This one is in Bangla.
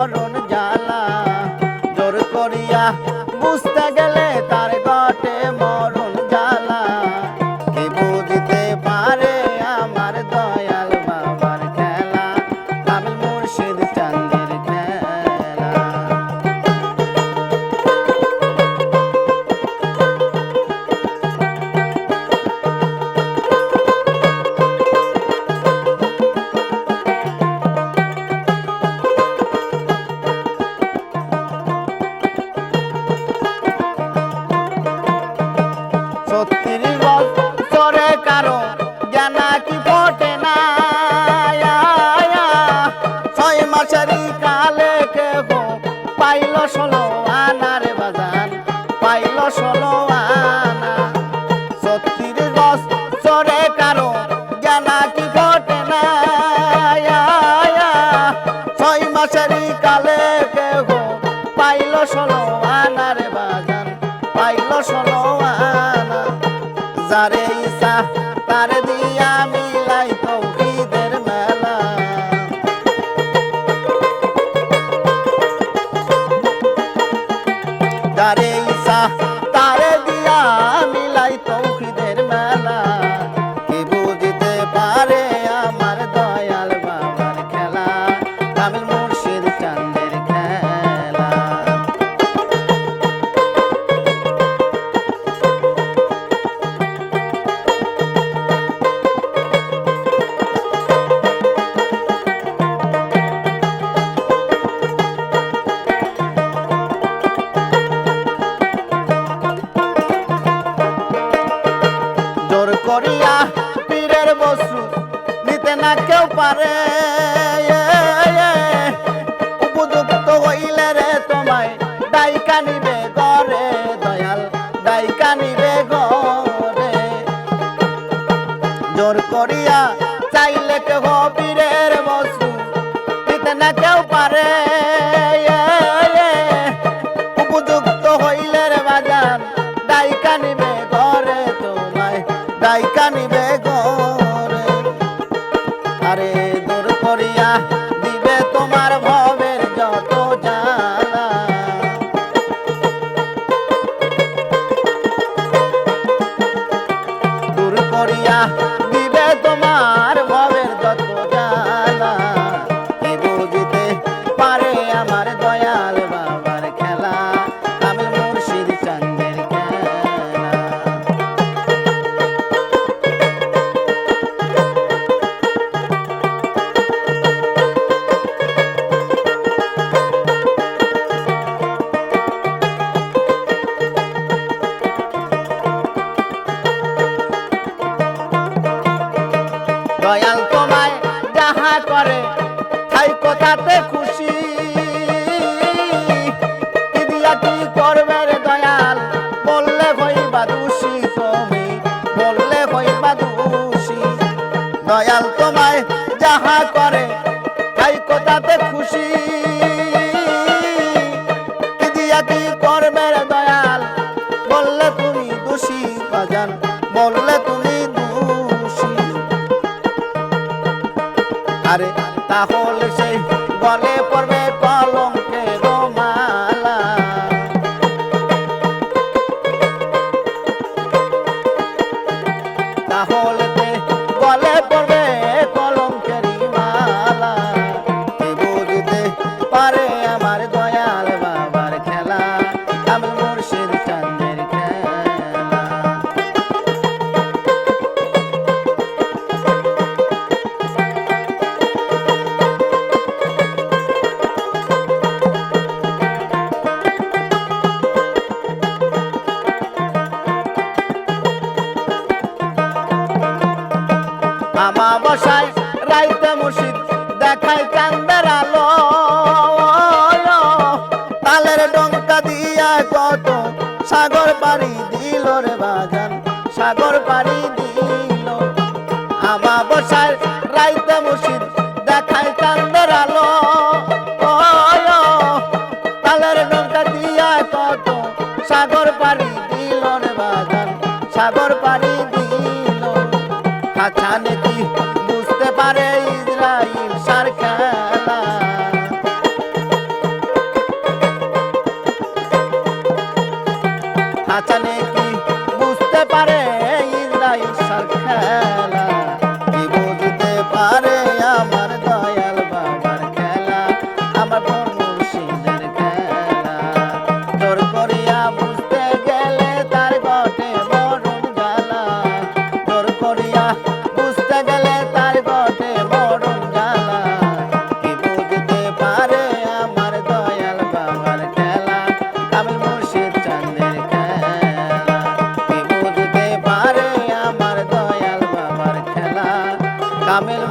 মরণ জ্বালা জোর করিয়া বুঝতে কালে কেহ পাইল বাজান, পাইল আনা। সত্যির বছরে কারও, জানা কি ফোটে না। ছয় মাসেরই কালে কেহ পাইল ষোলো আনার বাজান, পাইল ষোলো আনা। যারে ইসা তার মিলাই যারে করিয়া পীরের বস্তু নিতে না কেউ পারে। উপযুক্ত হইলে রে তোমায়, দায়িকা নিবে গরে দয়াল, দায়িকা নিবে গরে জোর করিয়া চাইলে কেহ পীরের বস্তু নিতে না কেউ পারে। করিয়া দয়াল তোমায় যাহা করে তাই কথাতে খুশি। দিয়া কি করবে রে দয়াল? বললে হইবা দোষী তুমি, বললে হইবা দোষী। দয়াল তোমায় যাহা করে তাই কথাতে খুশি। আরে তাহলে সেই গলে পড়বে কলঙ্কের মালা তাহলে গলে পড়বে কলঙ্কের মালা। বুঝতে পারে আমার দয়াল বাবার খেলা? আমি মুর্শিদ রাইতে মুর্শিদ দেখায় চান্দের আলো। তালের ডঙ্কা দিয়া কত সাগর পাড়ি দিল রে বাজান সাগর পাড়ি দিল। আমা বসায় রাইতে মুর্শিদ দেখায় চান্দের আলো। তালের ডঙ্কা দিয়া কত সাগর পাড়ি দিল রে বাজান সাগর পাড়ি দিল। খাছানে কি পারে ইসরায়েল সার খেলা। আচানে কি বুঝতে পারে ইসরায়েল সার খেলা। কি বুঝতে পারে দয়াল